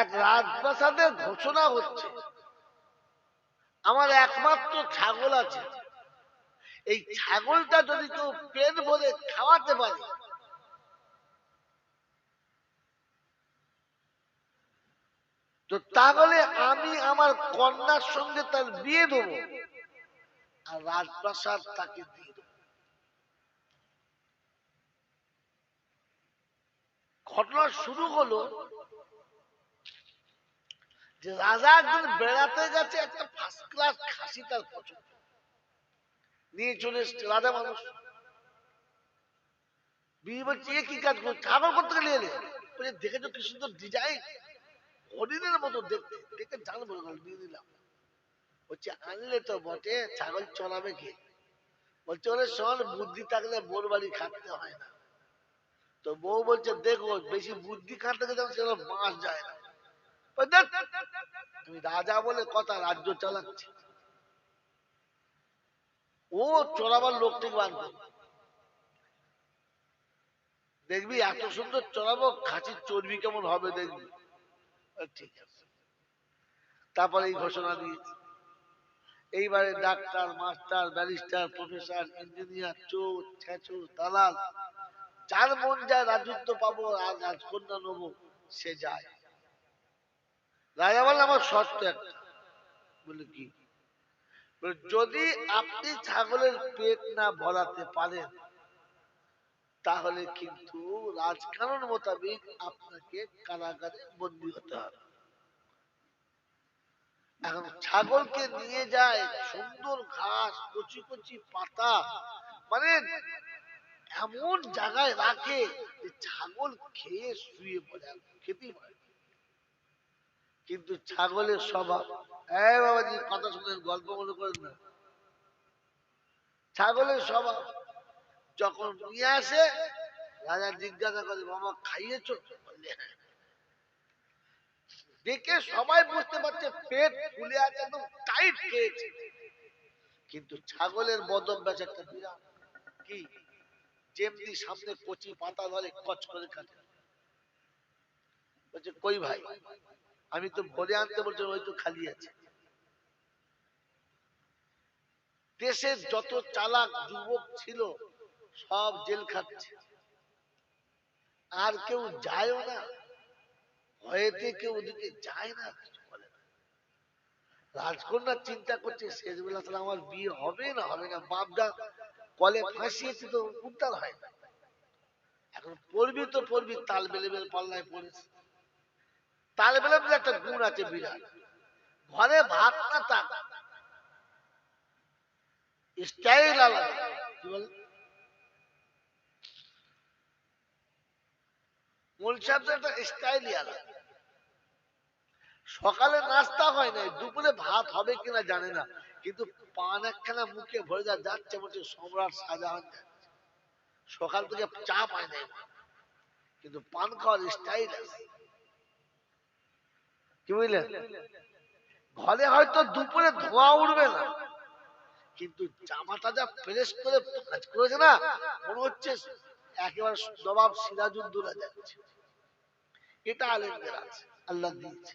এক রাজপ্রাসাদে ঘোষণা হচ্ছে। আমার একমাত্র ছাগল আছে। এই ছাগলটা যদি কেউ পেট ভরে খাওয়াতে পারে, তো তাহলে আমি আমার কন্যার সঙ্গে তার বিয়ে দেবো আর রাজপ্রাসাদ তাকে দিয়ে দেবো। ঘটনা শুরু হলো যে রাজা বেড়াতে গেছে, একটা ফার্স্ট ক্লাস খাসি তার পছন্দ। নিয়ে চলে এসছে রাজা মানুষ। বিয়ে কি কাজ করছে? করতে গেলে এলে? কি সুন্দর ডিজাইন হরিণের মতো দেখতে। দেখে দিয়ে দিলাম বলছে, আনলে তো বটে, ছাগল চলাবে কে? বলছে, ওরে শোন, বুদ্ধি থাকলে বোর বাড়ি খাটতে হয় না। তো বউ বলছে, দেখো, বেশি বুদ্ধি খাটতে গেলে সেগুলো বাঁশ যায় না। তুমি রাজা বলে কথা, রাজ্য চালাচ্ছে। ও চড়াবার লোক ঠিক বানতো দেখবি এত সুন্দর চড়াবো খাসির চর্বি কেমন হবে দেখবি। ঠিক আছে। তারপরে এই ঘোষণা দিয়েছে। এইবারে doctor, master, barrister, professor, engineer, চোর ছেচুর দালাল, যার মন যায় রাজত্ব পাবো আর রাজকন্যা নেব, সে যায়। রাজা বলে আমার শর্ত একটা। বলে কি? যদি আপনি ছাগলের পেট না ভরাতে পারেন, তাহলে কিন্তু রাজকানুন মোতাবেক আপনাকে কারাগারে বন্দী হতে হবে। এখন ছাগলকে নিয়ে যায় সুন্দর ঘাস, কচি কচি পাতা মানে এমন জায়গায় রাখে যে ছাগল খেয়ে শুয়ে পড়ে, খেতেই পারে। কিন্তু ছাগলের স্বভাব। এই বাবাজি, কথা শুনেন, গল্প মনে করেন না। ছাগলের স্বভাব, যখন নিয়ে আসে, রাজা জিজ্ঞাসা করে, বাবা, খাইয়েছো? "হ্যাঁ।" দেখে সবাই বুঝতে পারছে, পেট ফুলে আছে, একদম টাইট খেয়েছে। কিন্তু ছাগলের বদম ব্যাস একটা বিরাট। কি? যেমনি সামনে কচি পাতা ধরে, কচ করে কাটে বলছে, কই ভাই? আমি তো ভরে আনতে বলছি ওই তো খালি আছে। দেশের যত চালাক যুবক ছিল, সব জেল খাচ্ছে। আর কেউ যায়ও না। ভয়েতে কেউ ওদিকে যায় না চিন্তা করছে শেষ বেলা তাহলে আমার বিয়ে হবে না হবে না? বাপদা কলে ফাঁসিয়েছে তো, উদ্ধার হয় না। এখন পড়বি তো পড়বি, তাল বেলে বেলে পাল্লায় পড়েছে। একটা গুণ আছে ঘরে ভাত না স্টাইল আলাদা। মূল স্টাইলই আলাদা। সকালে নাস্তা হয় না দুপুরে ভাত হবে কিনা জানে না, কিন্তু পান একখানা মুখে ভরে যা যাচ্ছে, বলছে সম্রাট শাহজাহান। সকাল থেকে চা পায় না কিন্তু পান খাওয়ার স্টাইল আছে। কি বুঝলেন ঘরে হয়তো দুপুরে ধোঁয়া উঠবে না, কিন্তু জামাটা যা ফ্রেশ করে কাজ করেছে না, মনে হচ্ছে একেবারে নবাব সিরাজুদ্দৌলা যাচ্ছে। এটা আলেমদের আছে, আল্লাহ দিয়েছে,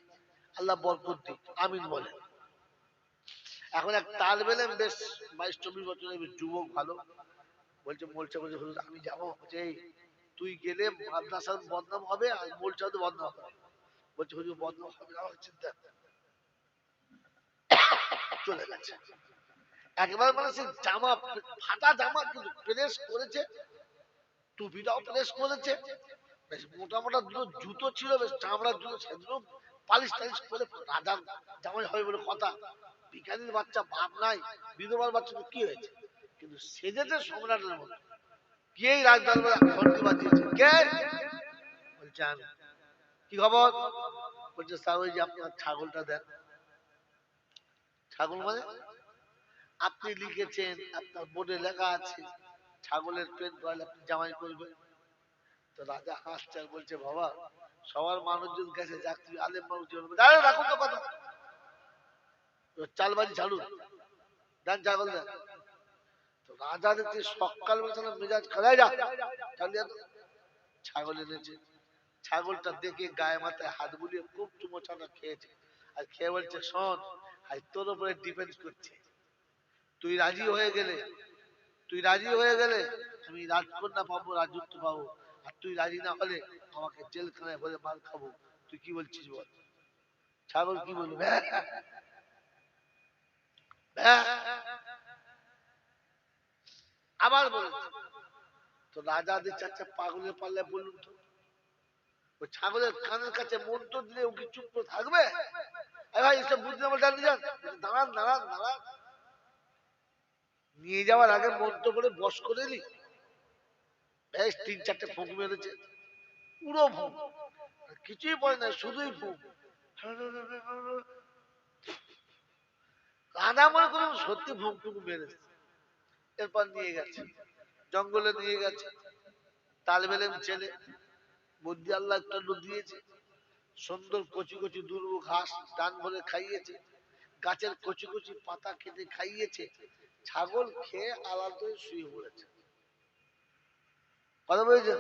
আল্লাহ বরকত দিক, আমিন বলেন। এখন এক তাল বেলেন বেশ বাইশ, চব্বিশ বছরের যুবক ভালো, বলছে, মোলচা বলছে আমি যাব, বলছে তুই গেলে মাদ্রাসার বদনাম হবে আর মোলচা বদনাম হবে। বলছে, হুজুর, বদনাম হবে, না চিন্তা চলে গেছে। একবার মানে সে জামা, ফাটা জামা কিন্তু প্রেস করেছে, টুপিটাও প্রেস করেছে। বেশ মোটা মোটা দুটো জুতো ছিল, বেশ পালিশ টালিশ করে জামাই হবে বলে কথা। বাচ্চা বাপ নাই, বিধবার বাচ্চা কি হয়েছে? কিন্তু সেজেছে সম্রাটের মতো। বাজিয়েছে কে? বলছে আমি। কি খবর? বলছে, স্যার, ওই যে আপনার ছাগলটা দেন ছাগল মানে? আপনি লিখেছেন, আপনার বোর্ডে লেখা আছে, ছাগলের পেট গলে আপনি জামাই করবেন। তো রাজা হাসছে বলছে, বাবা, সবার মানুষজন গেছে যাক আলেম মানুষ জীবন দাঁড়া রাখুন তো কথা। চালবাজি ছাড়ুন। দেন ছাগল, দেন। তো রাজা দেখছে, সকাল বেলা মেজাজ খারাই যা ছাগল এনেছে। ছাগলটা দেখে গায়ে মাথায় হাত বুলিয়ে খুব চুমোচানা খেয়েছে। আর খেয়ে বলছে, শোন, আজ তোর উপরে ডিপেন্ড করছে। তুই রাজি হয়ে গেলে, তুই রাজি হয়ে গেলে আমি রাজকন্যা পাবো রাজত্ব পাবো। আর তুই রাজি না হলে আমাকে জেলখানায় ভরে মার খাব। তুই কি বলছিস বল? ছাগল কি বলবে? আবার বলেছে তো রাজা দি চাচা পাগলের পাল্লে বলুন তো। ওই ছাগলের কানের কাছে মন্ত্র দিলে ও কি চুপ থাকবে? নিয়ে যাওয়ার আগে মন্ত্র করে বস করে নি। বেশ, তিন চারটে ফুঁক মেরেছে। পুরো ফুঁক। কিছুই পড়ে না, শুধুই ফুঁক। রাধা মনে করুন সত্যি ফুঁক টুক মেরেছে। এরপর নিয়ে গেছে। জঙ্গলে নিয়ে গেছে। তালবেলেম ছেলে। বুদ্ধি আল্লাহ একটা দিয়েছে। সুন্দর কচি কচি দুর্ব ঘাস ডান ভরে খাইয়েছে। গাছের কচি কচি পাতা কেটে খাইয়েছে। ছাগল খেয়ে আলাদা শুয়ে পড়েছে। কথা বলেছে?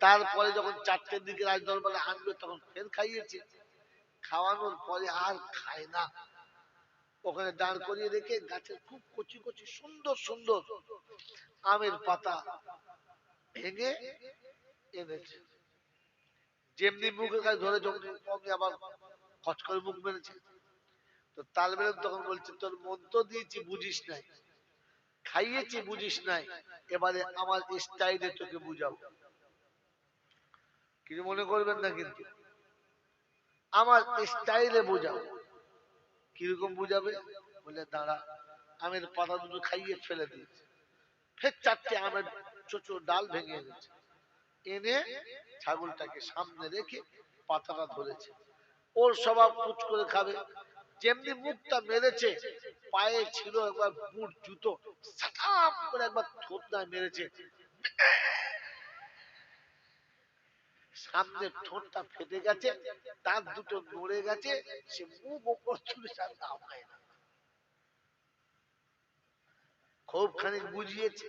তারপরে যখন চারটের দিকে রাজ দরবারে আনবে, তখন ফের খাইয়েছে। খাওয়ানোর পরে আর খায় না। ওখানে দাঁড় করিয়ে রেখে গাছের খুব কচি কচি সুন্দর সুন্দর আমের পাতা ভেঙে এনেছে। যেমনি মুখের কাছে ধরে আবার খচ করে মুখ মেরেছে। তো তালবেলেম তখন বলছে, তোর মন তো দিয়েছি, বুঝিস নাই। খাইয়েছি, বুঝিস নাই। এবারে আমার স্টাইলে তোকে বুঝাবো। কিছু মনে করবেন না কিন্তু? আমার স্টাইলে বুঝাবো। কীরকম বুঝাবে? বলে, দাঁড়া, আমের পাতা দুটো খাইয়ে ফেলে দিয়েছে। ফের চারটে আমের ছোট ডাল ভেঙে এনেছে। এনে ছাগলটাকে সামনে রেখে পাতাটা ধরেছে। ওর স্বভাব কুচ করে খাবে। যেমনি মুখটা মেরেছে, পায়ে ছিল একবার বুট জুতো করে একবার ঠোঁটটায় মেরেছে। সামনে ঠোঁটটা ফেটে গেছে, দাঁত দুটো নড়ে গেছে, সে মুখ ওপর চুলে সামনে না। খুব খানিক বুঝিয়েছে,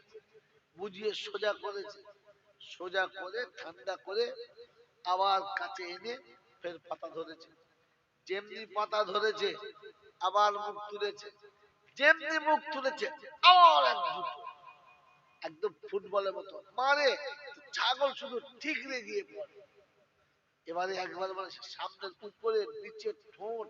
বুঝিয়ে সোজা করেছে। সোজা করে, ঠান্ডা করে আবার কাছে এনে ফের পাতা ধরেছে। যেমনি পাতা ধরেছে, আবার মুখ তুলেছে। যেমনি মুখ তুলেছে, আবার এক দুটো। একদম ফুটবলের মতো। মারে, ছাগল শুধু ঠিকরে গিয়ে পড়ে। এবারে একবার মানে সামনের উপরে, নিচে ঠোঁট।